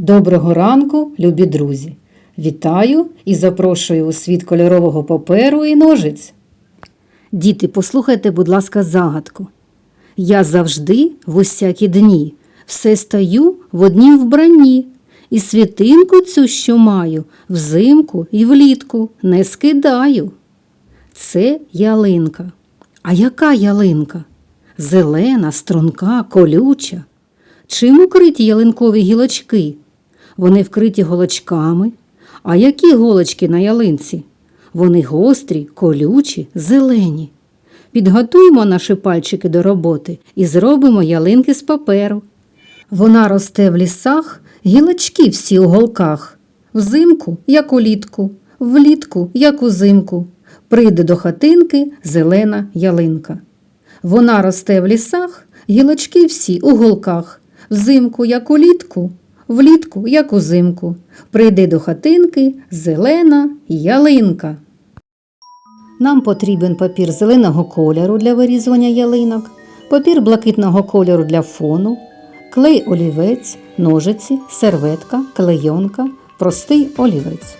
Доброго ранку, любі друзі! Вітаю і запрошую у світ кольорового паперу і ножиць. Діти, послухайте, будь ласка, загадку. Я завжди в усякі дні все стаю в однім вбранні, і світинку цю, що маю, взимку і влітку не скидаю. Це ялинка. А яка ялинка? Зелена, струнка, колюча. Чим укриті ялинкові гілочки? Вони вкриті голочками. А які голочки на ялинці? Вони гострі, колючі, зелені. Підготуємо наші пальчики до роботи і зробимо ялинки з паперу. Вона росте в лісах, гілочки всі у голках. Взимку, як улітку, влітку, як узимку. Прийде до хатинки зелена ялинка. Вона росте в лісах, гілочки всі у голках. Взимку, як улітку, влітку, як узимку. Прийде до хатинки зелена ялинка. Нам потрібен папір зеленого кольору для вирізування ялинок, папір блакитного кольору для фону, клей олівець, ножиці, серветка, клейонка, простий олівець.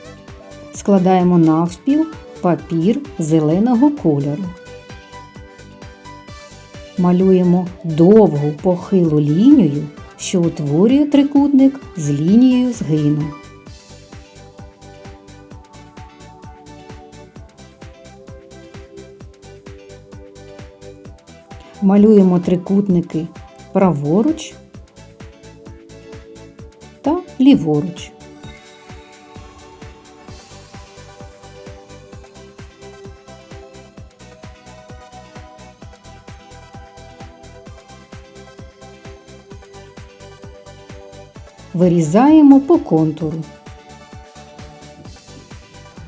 Складаємо навпіл папір зеленого кольору. Малюємо довгу похилу лінію, що утворює трикутник з лінією згину. Малюємо трикутники праворуч та ліворуч. Вирізаємо по контуру.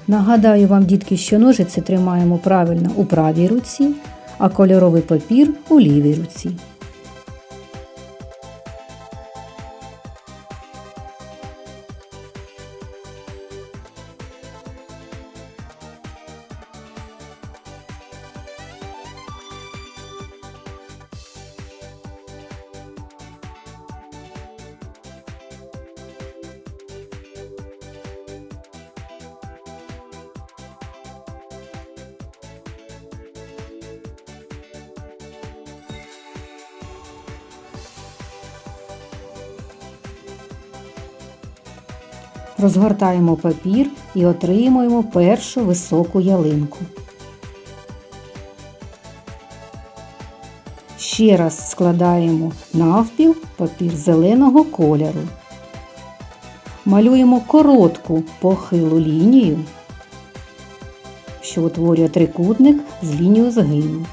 Нагадаю вам, дітки, що ножиці тримаємо правильно у правій руці, а кольоровий папір у лівій руці. Розгортаємо папір і отримуємо першу високу ялинку. Ще раз складаємо навпіл папір зеленого кольору. Малюємо коротку похилу лінію, що утворює трикутник з лінією згину.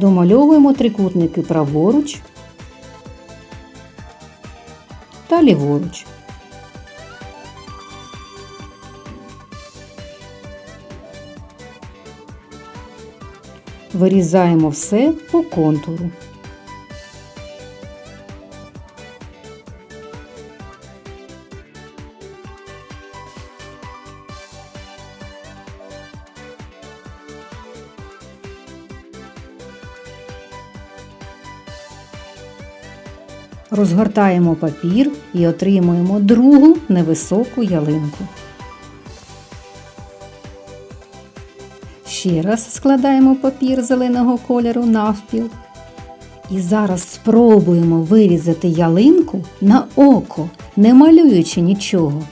Домальовуємо трикутники праворуч та ліворуч. Вирізаємо все по контуру. Розгортаємо папір і отримуємо другу невисоку ялинку. Ще раз складаємо папір зеленого кольору навпіл. І зараз спробуємо вирізати ялинку на око, не малюючи нічого.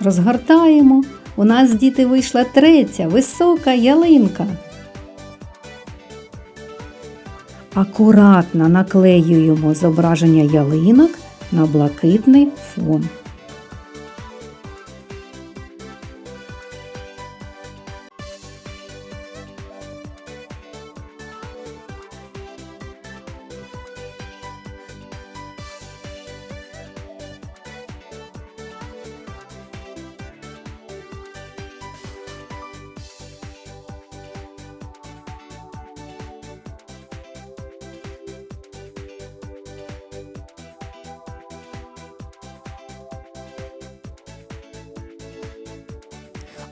Розгортаємо. У нас діти вийшла третя висока ялинка. Акуратно наклеюємо зображення ялинок на блакитний фон.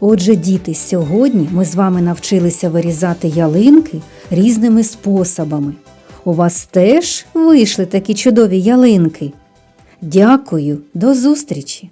Отже, діти, сьогодні ми з вами навчилися вирізати ялинки різними способами. У вас теж вийшли такі чудові ялинки. Дякую, до зустрічі!